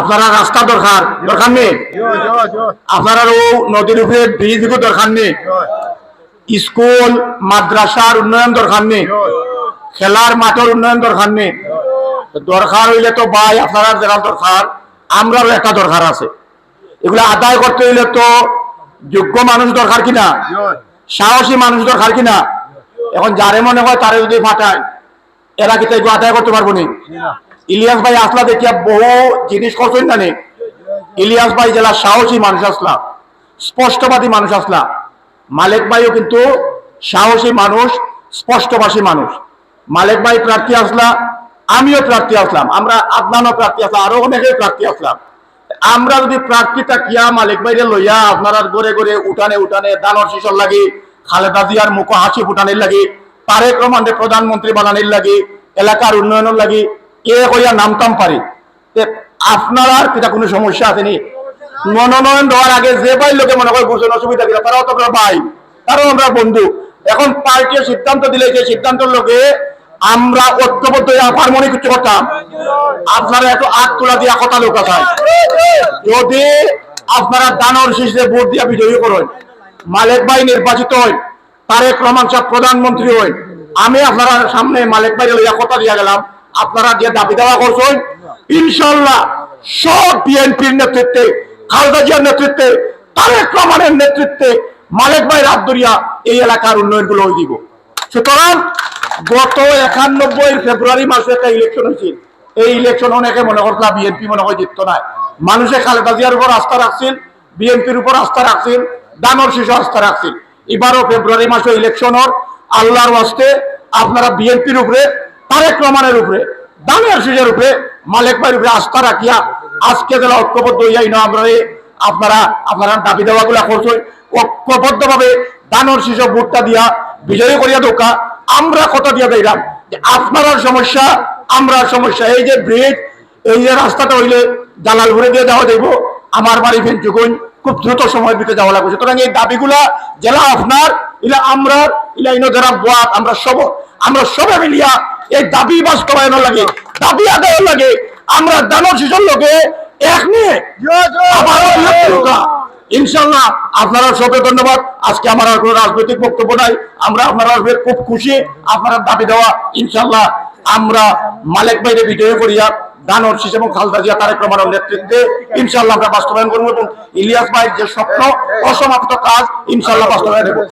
আপনারা রাস্তা দরকার দরকার নেই? আপনারা ও নদীর উপরে ব্রিজ দরকার নেই? স্কুল মাদ্রাসার উন্নয়ন দরকার নেই? খেলার মাঠের উন্নয়ন দরকার নেই? দরকার হইলে তো ভাই আপনারা যেটা দরকার আমরাও একটা দরকার আছে। এগুলো আদায় করতে হইলে তো যোগ্য মানুষ দরকার কিনা? সাহসী মানুষ দরকার কিনা? এখন যারে মনে হয় তারে যদি ফাটায় এরা কি তাই আদায় করতে পারব না। ইলিয়াস ভাই আসলা দেখিয়া বহু জিনিস করছেন না নে ইলিয়াস ভাই জেলা সাহসী মানুষ আসলা, স্পষ্টবাদী মানুষ আসলা। মালিক ভাইও কিন্তু সাহসী মানুষ, স্পষ্টভাষী মানুষ। মালিক ভাই প্রার্থী আসলা, আমিও প্রার্থী আসলাম। আমরা আদনানও প্রার্থী আসলাম, আরও অনেকে প্রার্থী আসলাম। আমরা যদি প্রার্থীটা কিয়া মালিক ভাইরে লইয়া আপনারা গড়ে গড়ে উঠানে উঠানে দানর শিশর লাগি, খালেদা জিয়ার মুখ হাসি ফুটানির লাগি তারেক রহমানের প্রধানমন্ত্রী বানানির লাগি, এলাকার উন্নয়নের লাগি এ কইয়া নামতাম পারি? আপনার আর কিটা কোনো সমস্যা আসেনি মনোনয়ন দেওয়ার আগে যে ভাই লোকে মনে করে বুঝছেন অসুবিধা কিনা, তারাও তো আমরা ভাই তারাও আমরা বন্ধু। এখন পার্টির সিদ্ধান্ত দিলে যে সিদ্ধান্তের লোকে আমরা ঐক্যবদ্ধ হারমোনি কিছু করতাম আপনারা একটু আট তোলা দিয়া কথা লোক আছে যদি আপনারা দানর শীষে ভোট দিয়া বিজয়ী করেন, মালিক ভাই নির্বাচিত হয় তারেক রহমান সাহেব প্রধানমন্ত্রী হয় আমি আপনারা সামনে মালিক ভাই লইয়া কথা দিয়া গেলাম। আপনারা যে দাবি দেওয়া করছেন ইনশাল্লাহ সব বিএনপির নেতৃত্বে, খালেদা জিয়ার নেতৃত্বে, তারেক রহমানের নেতৃত্বে মালিক ভাই রাত দরিয়া এই এলাকার উন্নয়নগুলো দিব। সুতরাং গত একানব্বই ফেব্রুয়ারি মাসে একটা ইলেকশন হয়েছিল। এই ইলেকশন অনেকে মনে করছিল বিএনপি মনে হয় জিততো না। মানুষে খালেদা জিয়ার উপর আস্থা রাখছিল, বিএনপির উপর আস্থা রাখছিল দানর শিশু আস্থা রাখছিল। এবারও ফেব্রুয়ারি মাসে ইলেকশনের আল্লাহর ওয়াস্তে আপনারা বিএনপির উপরে তারেক রহমানের উপরে দানের শিশুর উপরে, মালিক ভাইয়ের উপরে আস্থা রাখিয়া আজকে যারা ঐক্যবদ্ধ হইয়াই না আমরা আপনারা আপনারা দাবি দেওয়াগুলা ঐক্যবদ্ধ ভাবে দানর শিশু ভোটটা দিয়া বিজয়ী করিয়া দোকা আমরা কথা দিয়া দিলাম যে আপনার সমস্যা, আমরা সমস্যা, এই যে ব্রিজ, এই যে রাস্তাটা হইলে জালালপুরে দিয়ে যাওয়া দেব আমার বাড়ি ফেঞ্চুকুন খুব দ্রুত সময় ভিতরে যাওয়া লাগবে। সুতরাং এই দাবিগুলা জেলা আপনার, ইলা আমরা ইলা ইনো যারা আমরা সব, আমরা সবে মিলিয়া এই দাবি বাস্তবায়ন লাগে, দাবি আদায় লাগে। আমরা দানব শিশুর লোকে এক নিয়ে। ইনশাল্লাহ আপনারা সবে ধন্যবাদ। আজকে আমার আর কোনো রাজনৈতিক বক্তব্য নাই। আমরা আপনারা খুব খুশি আপনারা দাবি দেওয়া। ইনশাল্লাহ আমরা মালিক বাইরে বিজয় করিয়া দানর শীষ এবং খালদা জিয়া তারেক রহমানের নেতৃত্বে ইনশাল্লাহ আমরা বাস্তবায়ন করব এবং ইলিয়াস ভাইয়ের যে স্বপ্ন, অসমাপ্ত কাজ ইনশাল্লাহ বাস্তবায়ন